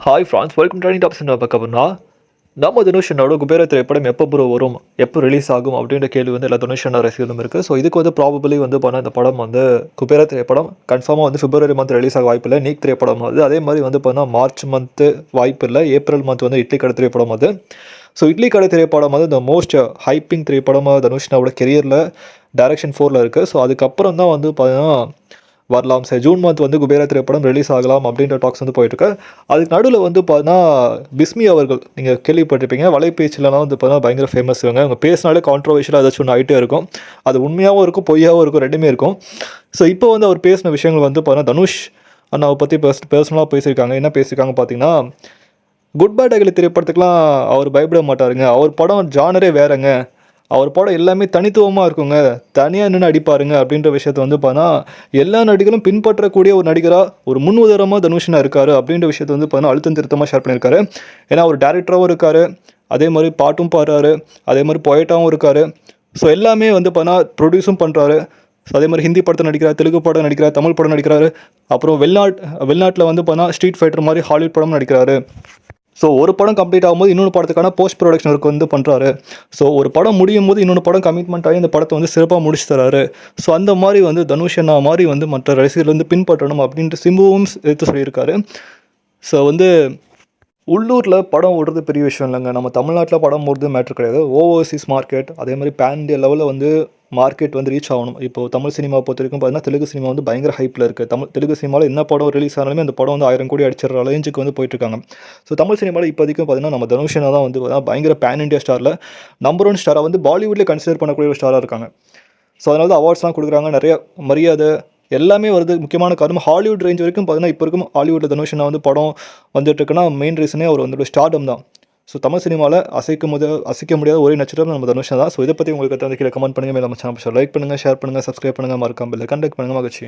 Hi friends welcome to tops என்ன பார்க்க போனா நம்ம தனுஷனோட குபேர திரைப்படம் எப்போ ப்ரோ வரும் எப்போ ரிலீஸ் ஆகும் அப்படின்ற கேள்வி வந்து எல்லா தனுஷனோட ரசிகர்களும் இருக்குது ஸோ இதுக்கு வந்து ப்ராபபிளி வந்து பண்ண இந்த படம் வந்து குபேர திரைப்படம். கன்ஃபார்மாக வந்து பிப்ரவரி மந்த் ரிலீஸ் ஆக வாய்ப்பு இல்லை. நீக் திரைப்படம் அது. அதே மாதிரி வந்து பார்த்தா மார்ச் மந்த்து வாய்ப்பு இல்லை. ஏப்ரல் மந்த் வந்து இட்லி கடை திரைப்படம் அது. ஸோ இட்லி கடை திரைப்படம் வந்து இந்த மோஸ்ட் ஹைப்பிங் திரைப்படமாக தனுஷ்னாவோட கெரியரில் டைரக்ஷன் ஃபோரில் இருக்குது ஸோ அதுக்கப்புறம் தான் வந்து பார்த்தீங்கன்னா வரலாம். சார் ஜூன் மந்த் வந்து குபேரா திரைப்படம் ரிலீஸ் ஆகலாம் அப்படின்ற டாக்ஸ் வந்து போயிட்டுருக்கு அதுக்கு நடுவில் வந்து பார்த்தீங்கன்னா பிஸ்மி அவர்கள் நீங்கள் கேள்விப்பட்டிருப்பீங்க வலைபேச்சிலலாம் வந்து பார்த்தீங்கன்னா பயங்கர ஃபேமஸ் இவங்க. அவங்க பேசினாலே கான்ட்ரவர்ஷியலாக ஏதாச்சும் ஒன்று ஆகிட்டே இருக்கும். அது உண்மையாகவும் இருக்கும் பொய்யாகவும் இருக்கும் ரெண்டுமே இருக்கும். ஸோ இப்போ வந்து அவர் பேசின விஷயங்கள் வந்து பார்த்தீங்கன்னா தனுஷ் அண்ணாவை பற்றி பர்ஸ் பர்சனலாக பேசியிருக்காங்க. என்ன பேசியிருக்காங்க பார்த்தீங்கன்னா குட் பை டகலி திரைப்படத்துக்குலாம் அவர் பயப்பட மாட்டாருங்க. அவர் படம் ஜானரே வேறங்க. அவர் படம் எல்லாமே தனித்துவமாக இருக்குங்க. தனியாக நின்று அடிப்பாருங்க அப்படின்ற விஷயத்த வந்து பார்த்தா எல்லா நடிகரும் பின்பற்றக்கூடிய ஒரு நடிகராக ஒரு முன் உதாரணமாக தனுஷனா இருக்கார் அப்படின்ற விஷயத்த வந்து பார்த்தா அழுத்தம் திருத்தமாக ஷேர் பண்ணியிருக்காரு. ஏன்னா அவர் டேரக்டராகவும் இருக்கார். அதே மாதிரி பாட்டும் பாடுறாரு. அதே மாதிரி பொயட்டாகவும் இருக்கார். ஸோ எல்லாமே வந்து பார்த்தா ப்ரொடியூஸும் பண்ணுறாரு ஸோ அதே மாதிரி ஹிந்தி படத்தை நடிக்கிறார் தெலுங்கு படம் நடிக்கிறார் தமிழ் படம் நடிக்கிறாரு. அப்புறம் வெளிநாட் வெளிநாட்டில் வந்து பார்த்தா ஸ்ட்ரீட் ஃபைட்டர் மாதிரி ஹாலிவுட் படம் நடிக்கிறாரு. ஸோ ஒரு படம் கம்ப்ளீட் ஆகும்போது இன்னொரு படத்துக்கான போஸ்ட் ப்ரொடக்ஷன் ஒர்க் வந்து பண்ணுறாரு ஸோ ஒரு படம் முடியும் போது இன்னொரு படம் கமிட்மெண்ட் ஆகி இந்த படத்தை வந்து சிறப்பாக முடிச்சு தராரு. ஸோ அந்த மாதிரி வந்து தனுஷ் அண்ணா மாதிரி வந்து மற்ற ரசிகர்கள் வந்து பின்பற்றணும் அப்படின்ட்டு சிம்புவும் எடுத்து சொல்லியிருக்காரு. ஸோ வந்து உள்ளூரில் படம் ஓடுறது பெரிய விஷயம் இல்லைங்க. நம்ம தமிழ்நாட்டில் படம் ஓடுறது மேட்ரு கிடையாது. ஓவர்சீஸ் மார்க்கெட் அதே மாதிரி பேன் இண்டியா லெவலில் வந்து மார்க்கெட் வந்து ரீச் ஆகணும். இப்போ தமிழ் சினிமா பொறுத்த வரைக்கும் பார்த்தீங்கன்னா தெலுங்கு சினிமா வந்து பயங்கர ஹைப்பில் இருக்குது தமிழ் தெலுங்கு சினிமாவில் என்ன படம் ரிலீஸ் ஆனாலுமே அந்த படம் வந்து ஆயிரம் கோடி அடிச்சிடற ரேஞ்சுக்கு வந்து போயிட்டுருக்காங்க ஸோ தமிழ் சினிமாவில் இப்போதைக்கும் பார்த்தீங்கன்னா நம்ம தனுஷனா தான் வந்து பயங்கர பேன் இண்டியா ஸ்டாரில் நம்பர் ஒன் ஸ்டாராக வந்து பாலிவுட்லேயே கன்சிடர் பண்ணக்கூடிய ஒரு ஸ்டாராக இருக்காங்க. ஸோ அதனால தான் அவார்ட்ஸ்லாம் கொடுக்குறாங்க. நிறைய மரியாதை எல்லாமே வருது. முக்கியமான காரணம் ஹாலிவுட் ரேஞ்ச் வரைக்கும் பார்த்தீங்கன்னா இப்போ இருக்கும் ஹாலிவுட்டில் தனுஷனா வந்து படம் வந்துட்டு இருக்குன்னா மெயின் ரீசனே அவர் வந்து ஸ்டார்டம் தான். ஸோ தமிழ் சினிமாவில் அசைக்க முடியாத அசைக்க முடியாத ஒரே நட்சத்திரம் நம்ம தனுஷன் தான். ஸோ இதை பற்றி உங்களுக்கு வந்து கீழே கமெண்ட் பண்ணுங்கள் மேலே நம்ம சேனல் லைக் பண்ணுங்கள் ஷேர் பண்ணுங்கள் சப்ஸ்கிரைப் பண்ணுங்கள் மறக்காமல் இல்லை கண்டக்ட் பண்ணுங்கள் மகிழ்ச்சி.